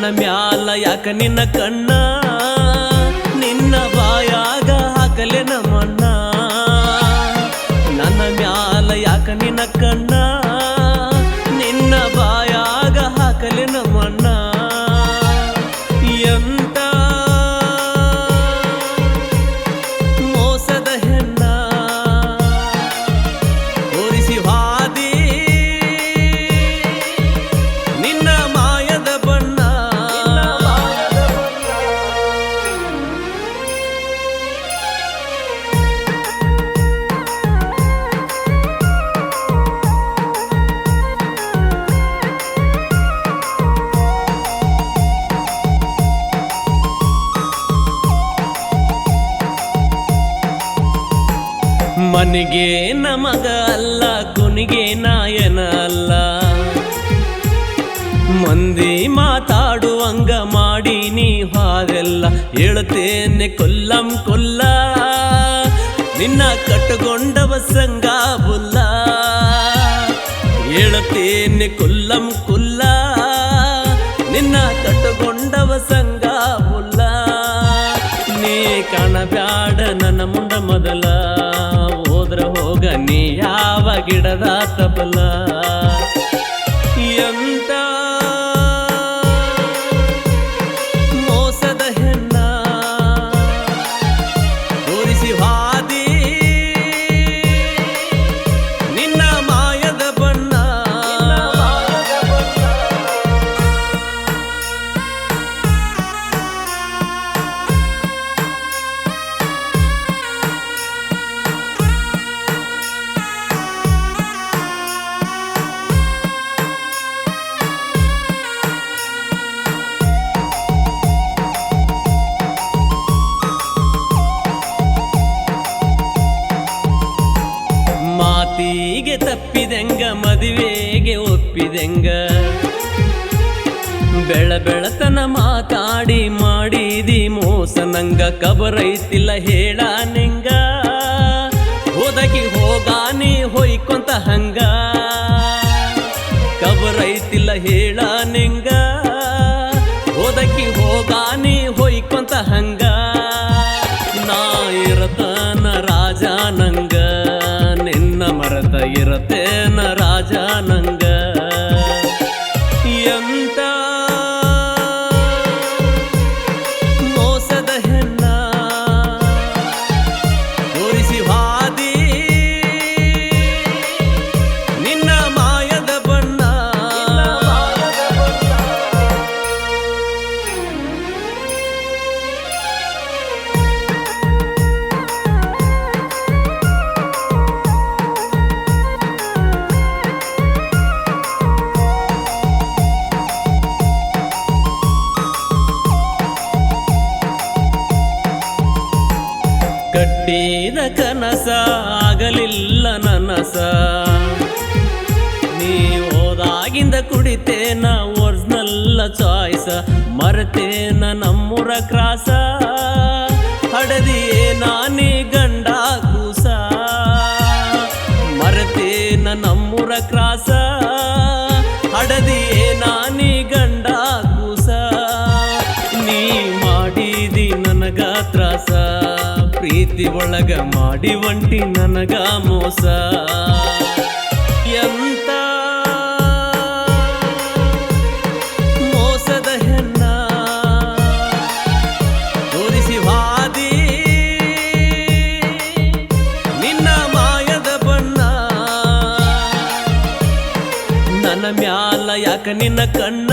ನನ್ನ ಮ್ಯಾಲ ಯಾಕ ನಿನ್ನ ಕಣ್ಣ? ನಿನ್ನ ಬಾಯಾಗ ಹಾಕಲೆ ನಮ್ಮಣ್ಣ. ನನ್ನ ಮ್ಯಾಲ ಯಾಕ ನಿನ್ನ ಕಣ್ಣ? ಮನಿಗೆ ನಮಗ ಅಲ್ಲ, ಕುನಿಗೆ ನಾಯನ ಅಲ್ಲ. ಮಂದಿ ಮಾತಾಡುವಂಗ ಮಾಡಿ ನೀ ಹಾದೆಲ್ಲ ಹೇಳ್ತೇನೆ, ಕೊಲ್ಲಂ ಕೊಲ್ಲ. ನಿನ್ನ ಕಟ್ಟುಕೊಂಡವ ಸಂಗ ಬುಲ್ಲ. ಹೇಳ್ತೇನೆ, ಕೊಲ್ಲಂ ಕುಲ್ಲ. ನಿನ್ನ ಕಟ್ಟುಕೊಂಡವ ಸಂಗ ಬುಲ್ಲ. ನೀ ಕಾಣಬ್ಯಾಡ ನನ್ನ ಮುಂದ ಮೊದಲ. ಹೋದ್ರ ಹೋಗ ನೀ ಯಾವ ಗಿಡದ ತಬಲ? ಒಪ್ಪಿದೆಂಗ ಬೆಳ ಬೆಳತನ ಮಾತಾಡಿ ಮಾಡಿದಿ ಮೋಸ ನಂಗ ಕಬರೈತಿಲ್ಲ ಹೇಳ ನಿಂಗ. ಹೋದಗಿ ಹೋಗಾನಿ ಹೊಯ್ಕೊಂತ ಹಂಗ. ಕಬರೈತಿಲ್ಲ ಹೇಳ ನಿಂಗ. ಹೋದಕಿ ಹೋಗಾನಿ ಹೊಯ್ಕೊಂತ ಹಂಗ. ನಾ ಇರತನ ರಾಜ ನಂಗ. ನಿನ್ನ ಮರತ ಇರತೇನ ರಾಜ ನಂಗ. ಆಗಲಿಲ್ಲ ನನಸ. ನೀ ಹೋದಾಗಿಂದ ಕುಡಿತೇನ ಒರ್ಜಿನಲ್ಲ ಚಾಯ್ಸ. ಮರೆತೇನ ನಮ್ಮೂರ ಕ್ರಾಸ. ಹಡದಿಯೇ ನಾನೇ ಗಂಡ ಕೂಸ. ಮರೆತೇನ ನಮ್ಮೂರ ಕ್ರಾಸ. ಹಡದಿಯೇ ನಾನೇ ಗಂಡ ಕೂಸ. ನೀ ಮಾಡಿದಿ ನನಗ ತ್ರಾಸ. ಪ್ರೀತಿ ಒಳಗ ಮಾಡಿ ಒಂಟಿ ನನಗ ಮೋಸ. ಎಂತ? ಮೋಸದ ಹೆಣ್ಣ? ತೋರಿಸಿ ವಾದಿ? ನಿನ್ನ ಮಾಯದ ಬಣ್ಣ? ನನ್ನ ಮ್ಯಾಲ ಯಾಕ ನಿನ್ನ ಕಣ್ಣ?